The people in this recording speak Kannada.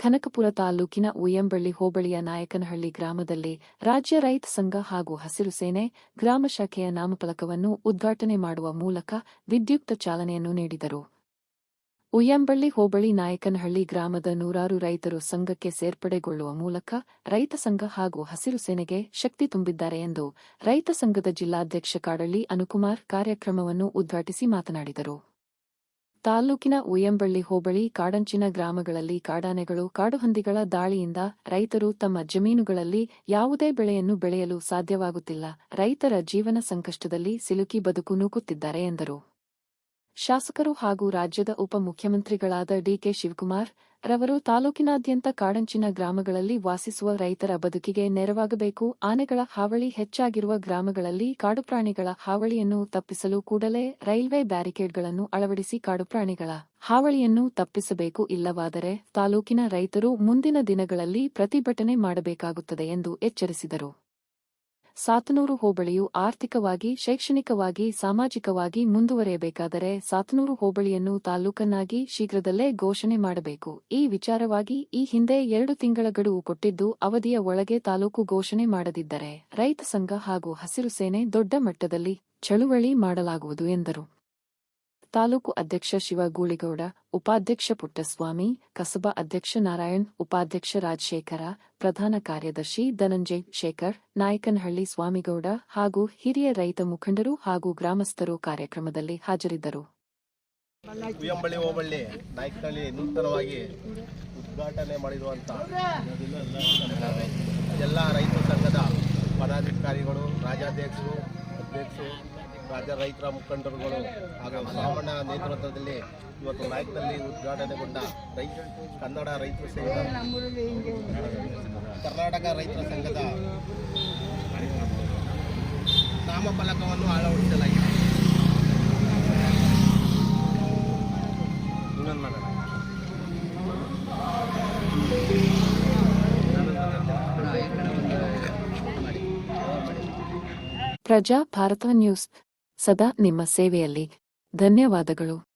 ಕನಕಪುರ ತಾಲೂಕಿನ ಉಯ್ಯಂಬಳ್ಳಿ ಹೋಬಳಿಯ ನಾಯಕನಹಳ್ಳಿ ಗ್ರಾಮದಲ್ಲಿ ರಾಜ್ಯ ರೈತ ಸಂಘ ಹಾಗೂ ಹಸಿರು ಸೇನೆ ಗ್ರಾಮ ಶಾಖೆಯ ನಾಮಫಲಕವನ್ನು ಉದ್ಘಾಟನೆ ಮಾಡುವ ಮೂಲಕ ವಿದ್ಯುಕ್ತ ಚಾಲನೆಯನ್ನು ನೀಡಿದರು. ಉಯ್ಯಂಬಳ್ಳಿ ಹೋಬಳಿ ನಾಯಕನಹಳ್ಳಿ ಗ್ರಾಮದ ನೂರಾರು ರೈತರು ಸಂಘಕ್ಕೆ ಸೇರ್ಪಡೆಗೊಳ್ಳುವ ಮೂಲಕ ರೈತ ಸಂಘ ಹಾಗೂ ಹಸಿರು ಸೇನೆಗೆ ಶಕ್ತಿ ತುಂಬಿದ್ದಾರೆ ಎಂದು ರೈತ ಸಂಘದ ಜಿಲ್ಲಾಧ್ಯಕ್ಷ ಕಾಡಳ್ಳಿ ಅನುಕುಮಾರ್ ಕಾರ್ಯಕ್ರಮವನ್ನು ಉದ್ಘಾಟಿಸಿ ಮಾತನಾಡಿದರು. ತಾಲೂಕಿನ ಉಯ್ಯಂಬಳ್ಳಿ ಹೋಬಳಿ ಕಾಡಂಚಿನ ಗ್ರಾಮಗಳಲ್ಲಿ ಕಾಡಾನೆಗಳು, ಕಾಡುಹಂದಿಗಳ ದಾಳಿಯಿಂದ ರೈತರು ತಮ್ಮ ಜಮೀನುಗಳಲ್ಲಿ ಯಾವುದೇ ಬೆಳೆಯನ್ನು ಬೆಳೆಯಲು ಸಾಧ್ಯವಾಗುತ್ತಿಲ್ಲ. ರೈತರ ಜೀವನ ಸಂಕಷ್ಟದಲ್ಲಿ ಸಿಲುಕಿ ಬದುಕು ನೂಕುತ್ತಿದ್ದಾರೆ ಎಂದರು. ಶಾಸಕರು ಹಾಗೂ ರಾಜ್ಯದ ಉಪಮುಖ್ಯಮಂತ್ರಿಗಳಾದ ಡಿಕೆ ಶಿವಕುಮಾರ್ ರವರು ತಾಲೂಕಿನಾದ್ಯಂತ ಕಾಡಂಚಿನ ಗ್ರಾಮಗಳಲ್ಲಿ ವಾಸಿಸುವ ರೈತರ ಬದುಕಿಗೆ ನೆರವಾಗಬೇಕು. ಆನೆಗಳ ಹಾವಳಿ ಹೆಚ್ಚಾಗಿರುವ ಗ್ರಾಮಗಳಲ್ಲಿ ಕಾಡುಪ್ರಾಣಿಗಳ ಹಾವಳಿಯನ್ನು ತಪ್ಪಿಸಲು ಕೂಡಲೇ ರೈಲ್ವೆ ಬ್ಯಾರಿಕೇಡ್ಗಳನ್ನು ಅಳವಡಿಸಿ ಕಾಡುಪ್ರಾಣಿಗಳ ಹಾವಳಿಯನ್ನು ತಪ್ಪಿಸಬೇಕು. ಇಲ್ಲವಾದರೆ ತಾಲೂಕಿನ ರೈತರು ಮುಂದಿನ ದಿನಗಳಲ್ಲಿ ಪ್ರತಿಭಟನೆ ಮಾಡಬೇಕಾಗುತ್ತದೆ ಎಂದು ಎಚ್ಚರಿಸಿದರು. ಸಾತನೂರು ಹೋಬಳಿಯು ಆರ್ಥಿಕವಾಗಿ, ಶೈಕ್ಷಣಿಕವಾಗಿ, ಸಾಮಾಜಿಕವಾಗಿ ಮುಂದುವರಿಯಬೇಕಾದರೆ ಸಾತನೂರು ಹೋಬಳಿಯನ್ನು ತಾಲೂಕನ್ನಾಗಿ ಶೀಘ್ರದಲ್ಲೇ ಘೋಷಣೆ ಮಾಡಬೇಕು. ಈ ವಿಚಾರವಾಗಿ ಈ ಹಿಂದೆ ಎರಡು ತಿಂಗಳ ಗಡುವು ಕೊಟ್ಟಿದ್ದು ಅವಧಿಯ ಒಳಗೆ ತಾಲೂಕು ಘೋಷಣೆ ಮಾಡದಿದ್ದರೆ ರೈತ ಸಂಘ ಹಾಗೂ ಹಸಿರು ಸೇನೆ ದೊಡ್ಡ ಮಟ್ಟದಲ್ಲಿ ಚಳುವಳಿ ಮಾಡಲಾಗುವುದು ಎಂದರು. ತಾಲೂಕು ಅಧ್ಯಕ್ಷ ಶಿವ ಗೂಳಿಗೌಡ ಉಪಾಧ್ಯಕ್ಷ ಪುಟ್ಟಸ್ವಾಮಿ, ಕಸಬಾ ಅಧ್ಯಕ್ಷ ನಾರಾಯಣ್, ಉಪಾಧ್ಯಕ್ಷ ರಾಜಶೇಖರ, ಪ್ರಧಾನ ಕಾರ್ಯದರ್ಶಿ ಧನಂಜಯ್ ಶೇಖರ್, ನಾಯಕನಹಳ್ಳಿ ಸ್ವಾಮಿಗೌಡ ಹಾಗೂ ಹಿರಿಯ ರೈತ ಮುಖಂಡರು ಹಾಗೂ ಗ್ರಾಮಸ್ಥರು ಕಾರ್ಯಕ್ರಮದಲ್ಲಿ ಹಾಜರಿದ್ದರು. ಉದ್ಘಾಟನೆ ಎಲ್ಲ ರೈತ ಸಂಘದ ಪದಾಧಿಕಾರಿಗಳು, ರಾಜ್ಯಾಧ್ಯಕ್ಷರು, ಅಧ್ಯಕ್ಷರು ರಾಜ್ಯ ರೈತರ ಮುಖಂಡರುಗಳು ಹಾಗೂ ಸಾಮಣ್ಣ ನೇತೃತ್ವದಲ್ಲಿ ಇವತ್ತು ರಾಯಕದಲ್ಲಿ ಉದ್ಘಾಟನೆಗೊಂಡ ರೈತ ಕನ್ನಡ ರೈತ ಸಂಘ ಕರ್ನಾಟಕ ರೈತರ ಸಂಘದ ನಾಮಫಲಕವನ್ನು ಅಳವಡಿಸಲಾಗಿದೆ ಪ್ರಜಾ ಭಾರತ ನ್ಯೂಸ್. ಸದಾ ನಿಮ್ಮ ಸೇವೆಯಲ್ಲಿ. ಧನ್ಯವಾದಗಳು.